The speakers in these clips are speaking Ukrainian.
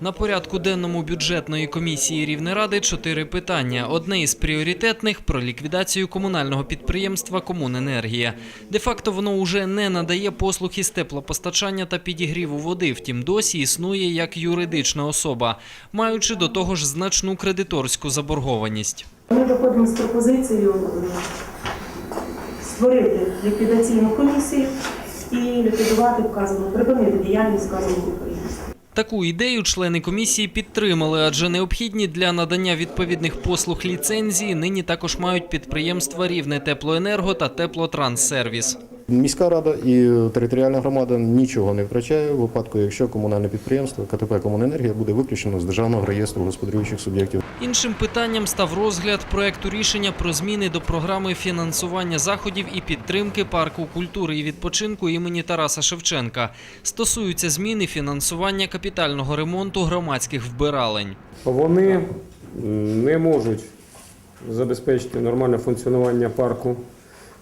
На порядку денному бюджетної комісії Рівнеради чотири питання. Одне із пріоритетних про ліквідацію комунального підприємства Комуненергія. Де-факто воно уже не надає послуг із теплопостачання та підігріву води, втім досі існує як юридична особа, маючи до того ж значну кредиторську заборгованість. Ми виходимо з пропозицією е, створити ліквідаційну комісію і ліквідувати вказану, припинити діяльність вказаного підприємства. Таку ідею члени комісії підтримали, адже необхідні для надання відповідних послуг ліцензії нині також мають підприємства Рівне Теплоенерго та Теплотранссервіс. Міська рада і територіальна громада нічого не втрачає в випадку, якщо комунальне підприємство КТП Комуненергія буде виключено з державного реєстру господарюючих суб'єктів. Іншим питанням став розгляд проекту рішення про зміни до програми фінансування заходів і підтримки парку культури і відпочинку імені Тараса Шевченка. Стосуються зміни фінансування капітального ремонту громадських вбиралень. Вони не можуть забезпечити нормальне функціонування парку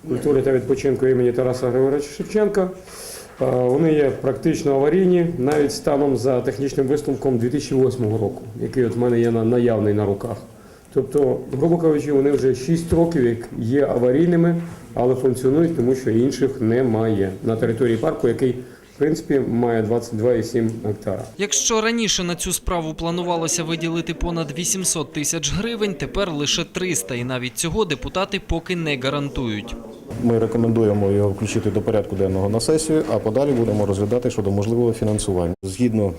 культури та відпочинку імені Тараса Григоровича Шевченка. Вони є практично аварійні, навіть станом за технічним висновком 2008 року, який от в мене є на- наявний на руках. Тобто, грубо кажучи, вони вже 6 років як є аварійними, але функціонують, тому що інших немає на території парку, який в принципі має 22,7 гектара. Якщо раніше на цю справу планувалося виділити понад 800 тисяч гривень, тепер лише 300, і навіть цього депутати поки не гарантують. Ми рекомендуємо його включити до порядку денного на сесію, а подалі будемо розглядати щодо можливого фінансування. Згідно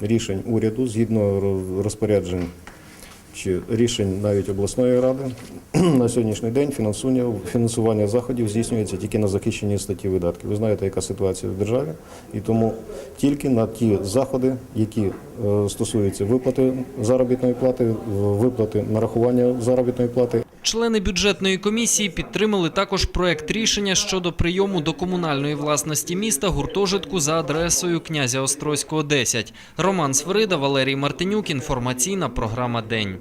рішень уряду, згідно роз- розпоряджень чи рішень навіть обласної ради, на сьогоднішній день фінансування, фінансування заходів здійснюється тільки на захищені статті видатків. Ви знаєте, яка ситуація в державі, і тому тільки на ті заходи, які е, стосуються виплати заробітної плати, виплати нарахування заробітної плати, Члени бюджетної комісії підтримали також проект рішення щодо прийому до комунальної власності міста гуртожитку за адресою князя Острозького 10. Роман Свирида, Валерій Мартинюк. Інформаційна програма День.